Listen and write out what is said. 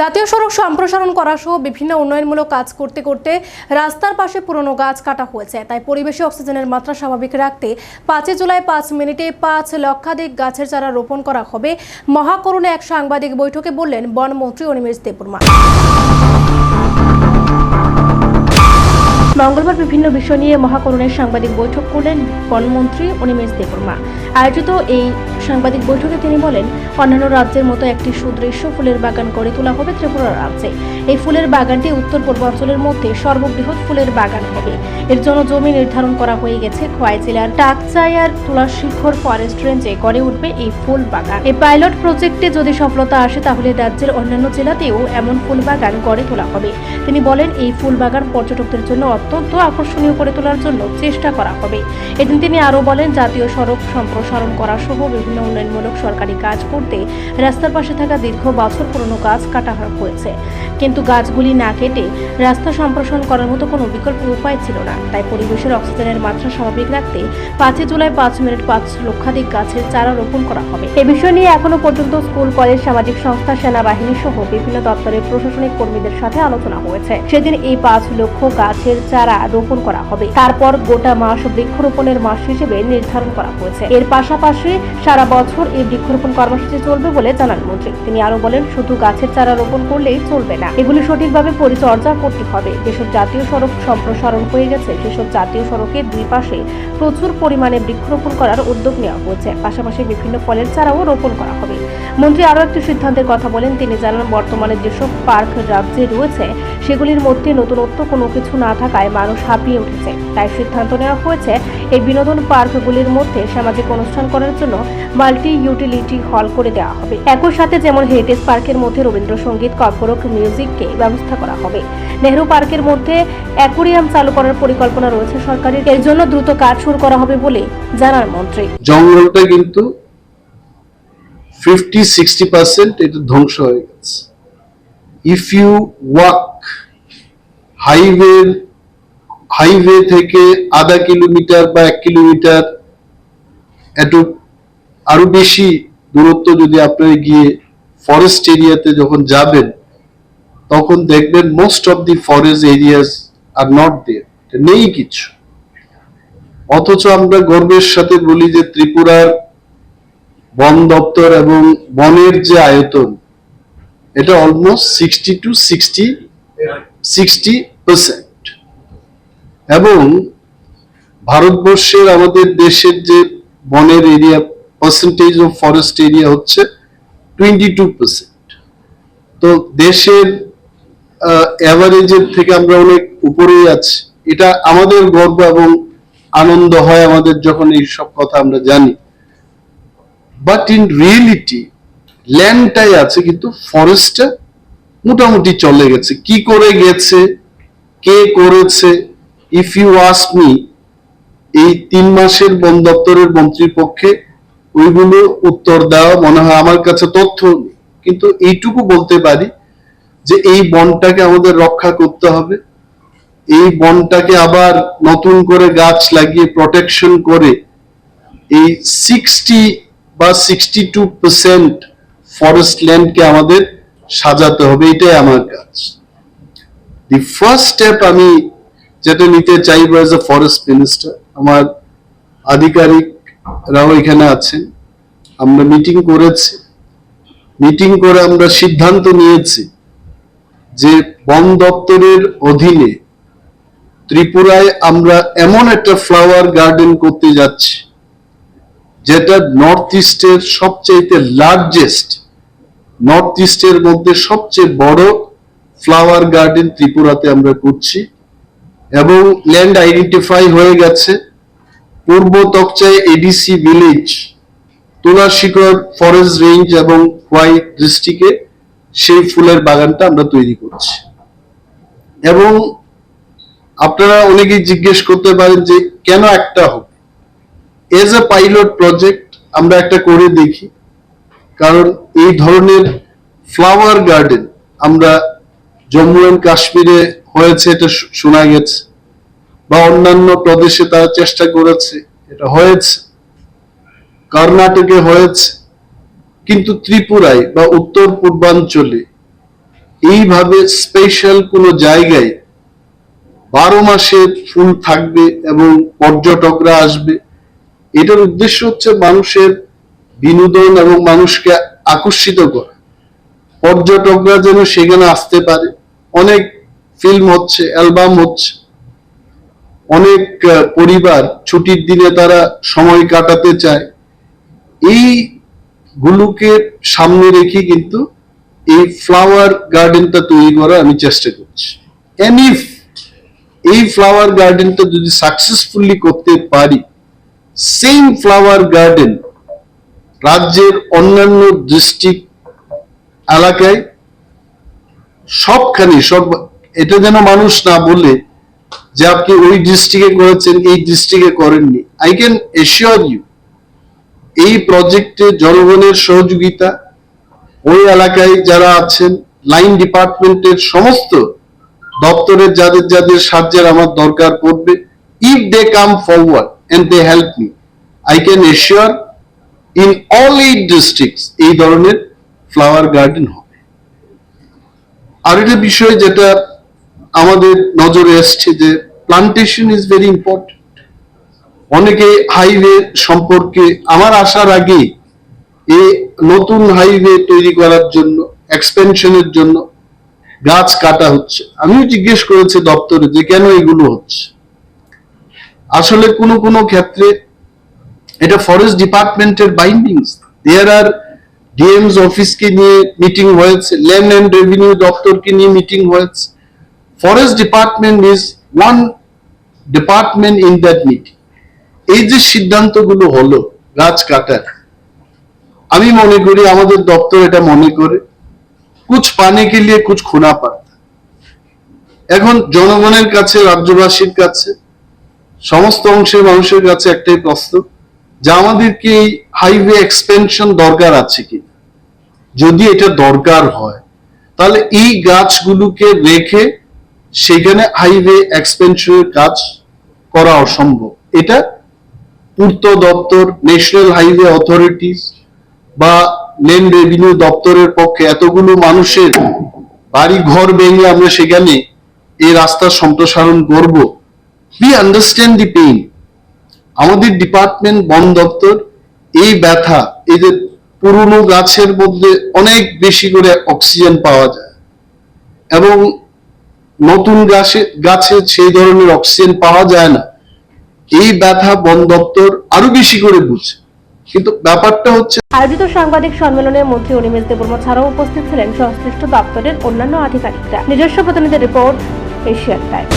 জাতীয় সড়ক সম্প্রসারণ করা সহ বিভিন্ন উন্নয়নমূলক কাজ করতে করতে রাস্তার পাশে পুরনো গাছ কাটা হয়েছে। তাই পরিবেশে অক্সিজেনের মাত্রা স্বাভাবিক রাখতে পাঁচই জুলাই পাঁচ মিনিটে পাঁচ লক্ষাধিক গাছের চারা রোপণ করা হবে। মহাকরণে এক সাংবাদিক বৈঠকে বললেন, বনমন্ত্রী অনিমেষ দেববর্মা। মঙ্গলবার বিভিন্ন বিষয় নিয়ে মহাকরণের সাংবাদিক বৈঠক করলেন বনমন্ত্রী অনিমেষ দেববর্মা। আয়োজিত এই সাংবাদিক বৈঠকে তিনি বলেন, অন্যান্য রাজ্যের মতো একটি সুদৃশ্য ফুলের বাগান গড়ে তোলা হবে ত্রিপুরা রাজ্যে। এই ফুলের বাগানটি উত্তর পূর্বাঞ্চলের মধ্যে সর্ববৃহৎ ফুলের বাগান হবে। এর জন্য জমি নির্ধারণ করা হয়ে গেছে খোয়াই জেলার টাকচায়ার তুলাশিখর ফরেস্ট রেঞ্জে গড়ে উঠবে এই ফুল বাগান। এই পাইলট প্রজেক্টে যদি সফলতা আসে, তাহলে রাজ্যের অন্যান্য জেলাতেও এমন ফুল বাগান গড়ে তোলা হবে। তিনি বলেন, এই ফুল বাগান পর্যটকদের জন্য অত্যন্ত আকর্ষণীয় করে তোলার জন্য চেষ্টা করা হবে। এদিন তিনি আরও বলেন, জাতীয় সড়ক সম্প্রসারণ করা সহ বিভিন্ন উন্নয়নমূলক সরকারি কাজ করতে রাস্তার পাশে থাকা দীর্ঘ বছর পুরনো গাছ কাটা হয়েছে। কিন্তু গাছগুলি না কেটে রাস্তা সম্প্রসারণ করার মতো কোনো বিকল্প উপায় ছিল না। তাই পরিবেশের অক্সিজেনের মাত্রা স্বাভাবিক রাখতে পাঁচই জুলাই পাঁচ মিনিট পাঁচ লক্ষাধিক গাছের চারা রোপণ করা হবে। এ বিষয় নিয়ে এখনও পর্যন্ত স্কুল, কলেজ, সামাজিক সংস্থা, সেনাবাহিনী সহ বিভিন্ন দপ্তরের প্রশাসনিক কর্মীদের সাথে আলোচনা হয়েছে। সেদিন এই পাঁচ লক্ষ গাছের চারা রোপণ করা হবে। তারপর গোটা মাস বৃক্ষরোপণের মাস হিসেবে নির্ধারণ করা হয়েছে। এর পাশাপাশি সারা বছর এই বৃক্ষরোপণ কর্মসূচি চলবে বলে জানান মন্ত্রী। তিনি আরও বলেন, শুধু গাছের চারা রোপণ করলেই চলবে না। এগুলি সঠিকভাবে পরিচর্যা করতে হবে। যেসব জাতীয় সড়ক সম্প্রসারণ হয়ে গেছে, সেসব জাতীয় সড়কের দুই পাশে প্রচুর পরিমাণে বৃক্ষরোপণ করার উদ্যোগ নেওয়া হয়েছে। পাশাপাশি বিভিন্ন ফলের চারাও রোপণ করা হবে। মন্ত্রী আরও একটি সিদ্ধান্তের কথা বলেন, তিনি জানান, বর্তমানে যেসব পার্ক রাজ্যে রয়েছে, সেগুলির মধ্যে নতুনত্ব কোনো কিছু না থাকায় মানুষ হাঁপিয়ে উঠেছে। তাই সিদ্ধান্ত নেওয়া হয়েছে, এই বিনোদন পার্কগুলির মধ্যে সামাজিক অনুষ্ঠান করার জন্য মাল্টি ইউটিলিটি হল করে দেওয়া হবে। একই সাথে যেমন হেরিটেজ পার্কের মধ্যে রবীন্দ্রসঙ্গীত, কর্পোরক মিউজিককে ব্যবস্থা করা হবে। নেহরু পার্কের মধ্যে অ্যাকোরিয়াম চালু করার পরিকল্পনা রয়েছে সরকারের। এর জন্য দ্রুত কাজ শুরু করা হবে বলে জানান মন্ত্রী। জঙ্গলটা কিন্তু ফিফটি সিক্সটি পার্সেন্ট এটা ধ্বংস হয়ে গেছে। If you walk highway highway থেকে আধা কিলোমিটার বা এক কিলোমিটার একটু আরও বেশি দূরত্ব যদি আপনারা গিয়ে ফরেস্ট এরিয়াতে যখন যাবেন, তখন দেখবেন most of the forest areas are not there নেই কিছু। অথচ আমরা গর্বের সাথে বলি যে ত্রিপুরার বন দপ্তর এবং বনের যে আয়তন, এটা almost sixty two sixty sixty percent এবং ভারতবর্ষের আমাদের দেশের যে বনের area percentage of forest area হচ্ছে টোয়েন্টি টু পার্সেন্ট তো দেশের অ্যাভারেজের থেকে আমরা অনেক উপরেই আছি। এটা আমাদের গর্ব এবং আনন্দ হয় আমাদের যখন এই সব কথা আমরা জানি। বাট ইন রিয়েলিটি ল্যান্ডটাই আছে, কিন্তু ফরেস্টটা মোটামুটি চলে গেছে। কি করে গেছে? কে করেছে? ইফ ইউ আস্ক মি এই তিন মাসের বন দপ্তরের মন্ত্রীর পক্ষে ওইগুলো উত্তর দেওয়া মনে হয় আমার কাছে তথ্য কিন্তু এইটুকু বলতে পারি যে এই বনটাকে আমাদের রক্ষা করতে হবে। এই বনটাকে আবার নতুন করে গাছ লাগিয়ে প্রোটেকশন করে এই সিক্সটি বা সিক্সটি টু পার্সেন্ট ফরেস্ট ল্যান্ডকে আমাদের সাজাতে হবে, এটাই আমার কাজ। দি ফার্স্ট স্টেপ আমি যেটা নিতে চাইব এজ এ ফরেস্ট মিনিস্টার আমার আধিকারিকরাও এখানে আছেন। আমরা মিটিং করেছি। মিটিং করে আমরা সিদ্ধান্ত নিয়েছি যে বন দপ্তরের অধীনে ত্রিপুরায় আমরা এমন একটা ফ্লাওয়ার গার্ডেন করতে যাচ্ছি, যেটা নর্থ ইস্টের সবচেয়ে লার্জেস্ট নর্থ ইস্টের মধ্যে সবচেয়ে বড় ফ্লাওয়ার গার্ডেন ত্রিপুরাতে আমরা করছি এবং ল্যান্ড আইডেন্টিফাই হয়ে গেছে। পূর্ব তকচায় ADC village Tulashikar forest range এবং হোয়াইট ডিস্ট্রিক্টে সেই ফুলের বাগানটা আমরা তৈরি করছি। এবং আপনারা অনেকেই জিজ্ঞেস করতে পারেন যে কেন একটা হবে? এজ এ পাইলট প্রজেক্ট আমরা একটা করে দেখি। কারণ এই ধরনের ফ্লাওয়ার গার্ডেন আমরা জম্মু অ্যান্ড কাশ্মীরে হয়েছে, এটা শোনা গেছে। বা অন্যান্য প্রদেশে তারা চেষ্টা করেছে, এটা হয়েছে। কর্ণাটকে হয়েছে, কিন্তু ত্রিপুরায় বা উত্তর পূর্বাঞ্চলে এইভাবে স্পেশাল কোনো জায়গায় বারো মাসে ফুল থাকবে এবং পর্যটকরা আসবে। এটার উদ্দেশ্য হচ্ছে মানুষের বিনোদন এবং মানুষকে আকর্ষিত করা। পর্যটকরা যেন সেখানে আসতে পারে। অনেক ফিল্ম হচ্ছে অ্যালবাম হচ্ছে। অনেক পরিবার ছুটির দিনে তারা সময় কাটাতে চায়। এই গুলোকে সামনে রেখে কিন্তু এই ফ্লাওয়ার গার্ডেনটা তৈরি করা আমি চেষ্টা করছি। এনি এই ফ্লাওয়ার গার্ডেনটা যদি সাকসেসফুলি করতে পারি সেম ফ্লাওয়ার গার্ডেন রাজ্যের অন্যান্য ডিস্ট্রিক্ট এলাকায় সবখানে, সব, এটা যেন মানুষ না বলে যে আপনি ওই ডিস্ট্রিক্টে করেছেন, এই ডিস্ট্রিক্টে করেননি। আই ক্যান এশিওর ইউ এই প্রজেক্টে জনগণের সহযোগিতা, ওই এলাকায় যারা আছেন লাইন ডিপার্টমেন্টের সমস্ত দপ্তরের যাদের যাদের সাহায্যের আমার দরকার পড়বে if they come forward and they help me I can assure in all eight districts এই ধরনের ফ্লাওয়ার গার্ডেন হবে। আর একটা বিষয় যেটা আমাদের নজরে এসছে যে প্লান্টেশন ইজ ভেরি ইম্পর্টেন্ট অনেকে হাইওয়ে সম্পর্কে আমার আসার আগে এই নতুন হাইওয়ে তৈরি করার জন্য এক্সপেনশনের জন্য গাছ কাটা হচ্ছে। আমিও জিজ্ঞেস করেছি দপ্তরে যে কেন এগুলো হচ্ছে। আসলে কোনো কোনো ক্ষেত্রে এটা ফরেস্ট ডিপার্টমেন্টের বাইন্ডিংস দেয়ার আর ডিএমস অফিসকে নিয়ে মিটিং হয়েছে ল্যান্ড অ্যান্ড রেভিনিউ দপ্তরকে নিয়ে মিটিং হয়েছে। Forest department is one department in that meeting এই যে সিদ্ধান্তগুলো হলো গাছ কাটার, আমি মনে করি আমাদের দপ্তর এটা মনে করে, কুছ পানে কে লিয়ে কুছ খুনা পাতা। এখন জনগণের কাছে, রাজ্যবাসীর কাছে, সমস্ত অংশের মানুষের কাছে একটাই প্রশ্ন, যে আমাদেরকে এই হাইওয়ে এক্সপেনশন দরকার আছে কি যদি এটা দরকার হয়, তাহলে এই গাছগুলোকে রেখে সেখানে হাইওয়ে এক্সপেনশনের কাজ করা অসম্ভব। এটা পূর্ত দপ্তর ন্যাশনাল হাইওয়ে অথরিটিস বা লেন রেভিনিউ দপ্তরের পক্ষে এতগুলো মানুষের বাড়ি ঘর ভেঙে আমরা সেখানে এই রাস্তার সম্প্রসারণ করব। উই আন্ডারস্ট্যান্ড দি পেইন আমাদের ডিপার্টমেন্ট বন দপ্তর এই ব্যথা যে পুরনো গাছের মধ্যে অনেক বেশি করে অক্সিজেন পাওয়া যায়। এবং নতুন গাছে গাছে সেই ধরনের অক্সিজেন পাওয়া যায় না। এই ব্যথা বন দপ্তর আরও বেশি করে বুঝে কিন্তু ব্যাপারটা হচ্ছে আয়োজিত সাংবাদিক সম্মেলনে মন্ত্রী অনিমেষ দেববর্মা ছাড়াও উপস্থিত ছিলেন সংশ্লিষ্ট দপ্তরের অন্যান্য আধিকারিকরা। নিজস্ব প্রতিনিধি রিপোর্ট এশিয়ার টাইম